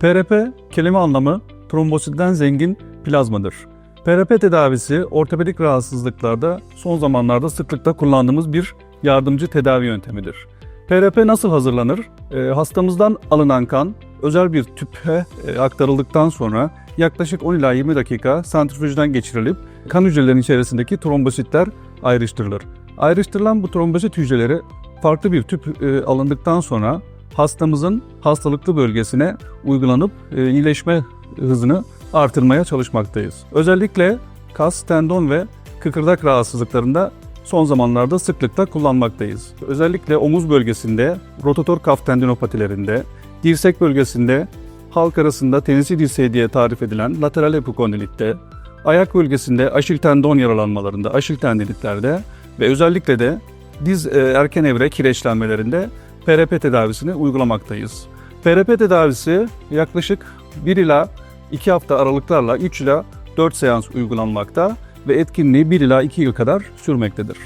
PRP kelime anlamı trombositten zengin plazmadır. PRP tedavisi ortopedik rahatsızlıklarda son zamanlarda sıklıkla kullandığımız bir yardımcı tedavi yöntemidir. PRP nasıl hazırlanır? Ee, hastamızdan alınan kan özel bir tüpe e, aktarıldıktan sonra yaklaşık 10 ila 20 dakika santrifüjden geçirilip kan hücrelerinin içerisindeki trombositler ayrıştırılır. Ayrıştırılan bu trombosit hücreleri farklı bir tüp e, alındıktan sonra hastamızın hastalıklı bölgesine uygulanıp e, iyileşme hızını artırmaya çalışmaktayız. Özellikle kas, tendon ve kıkırdak rahatsızlıklarında son zamanlarda sıklıkla kullanmaktayız. Özellikle omuz bölgesinde, rotator kaf tendinopatilerinde, dirsek bölgesinde, halk arasında tenisi dirseği diye tarif edilen lateral epikondilitte, ayak bölgesinde aşil tendon yaralanmalarında, aşil tendinitlerde ve özellikle de diz e, erken evre kireçlenmelerinde PRP tedavisini uygulamaktayız. PRP tedavisi yaklaşık 1 ila 2 hafta aralıklarla 3 ila 4 seans uygulanmakta ve etkinliği 1 ila 2 yıl kadar sürmektedir.